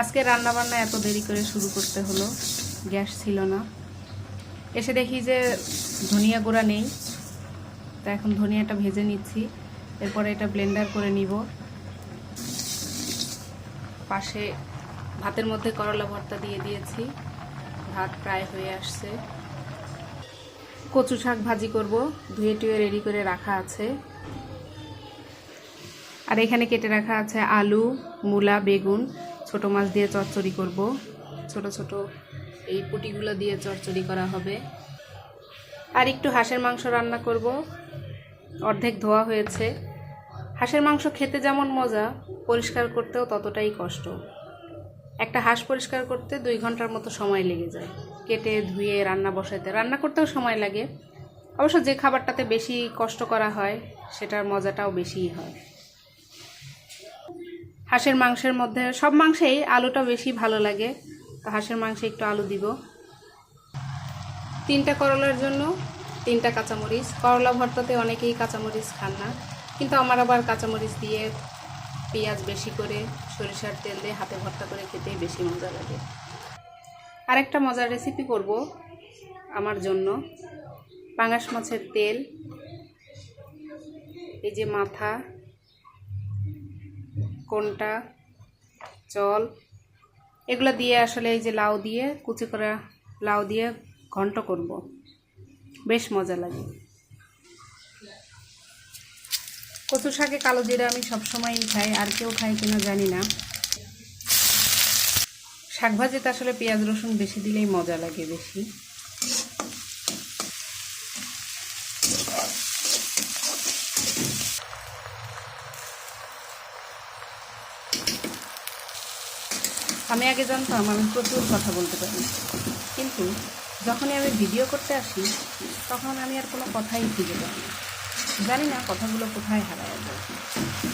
আজকে রান্না বান্না এত দেরি করে শুরু করতে হলো, গ্যাস ছিল না। এসে দেখি যে ধনিয়া গুঁড়া নেই, তা এখন ধনিয়াটা ভেজে নিচ্ছি। এরপরে এটা ব্লেন্ডার করে নিব। পাশে ভাতের মধ্যে করলা ভর্তা দিয়ে দিয়েছি। ভাত প্রায় হয়ে আসছে। কচু শাক ভাজি করব, ধুয়ে টুয়ে রেডি করে রাখা আছে। আর এখানে কেটে রাখা আছে আলু, মূলা, বেগুন। ছোট মাছ দিয়ে চচ্চড়ি করব। ছোট ছোট এই পুটিগুলো দিয়ে চচ্চড়ি করা হবে। আর একটু হাঁসের মাংস রান্না করব। অর্ধেক ধোয়া হয়েছে। হাঁসের মাংস খেতে যেমন মজা, পরিষ্কার করতেও ততটাই কষ্ট। একটা হাঁস পরিষ্কার করতে দুই ঘণ্টার মতো সময় লেগে যায়। কেটে, ধুয়ে, রান্না বসাতে রান্না করতেও সময় লাগে। অবশ্য যে খাবারটাতে বেশি কষ্ট করা হয়, সেটার মজাটাও বেশিই হয়। হাঁসের মাংসের মধ্যে সব মাংসেই আলুটা বেশি ভালো লাগে। তো হাঁসের মাংসে একটু আলু দিব। তিনটা করলার জন্য তিনটা কাঁচামরিচ। করলা ভর্তাতে অনেকেই কাঁচামরিচ খান না। কিন্তু আমার আবার কাঁচামরিচ দিয়ে পেঁয়াজ বেশি করে, সরিষার তেল দিয়ে হাতে ভর্তা করে খেতেই বেশি মজা লাগে। আরেকটা মজার রেসিপি করব আমার জন্য। পাঙাশ মাছের তেল, এই যে মাথা কোনটা? জল। এগুলো দিয়ে আসলে এই যে লাউ দিয়ে, কুচি করা লাউ দিয়ে ঘন্ট করব। বেশ মজা লাগে। কচু শাকে কালো জিরা আমি সবসময়ই খাই, আর কেউ খায় কিনা জানি না। শাক ভাজিতে আসলে পেঁয়াজ, রসুন বেশি দিলেই মজা লাগে বেশি। আমি আগে জানতাম, আমি প্রচুর কথা বলতে পারি। কিন্তু যখনই আমি ভিডিও করতে আসি, তখন আমি আর কোনো কথাই খুঁজে পাই না। জানি না কথাগুলো কোথায় হারায় যায়।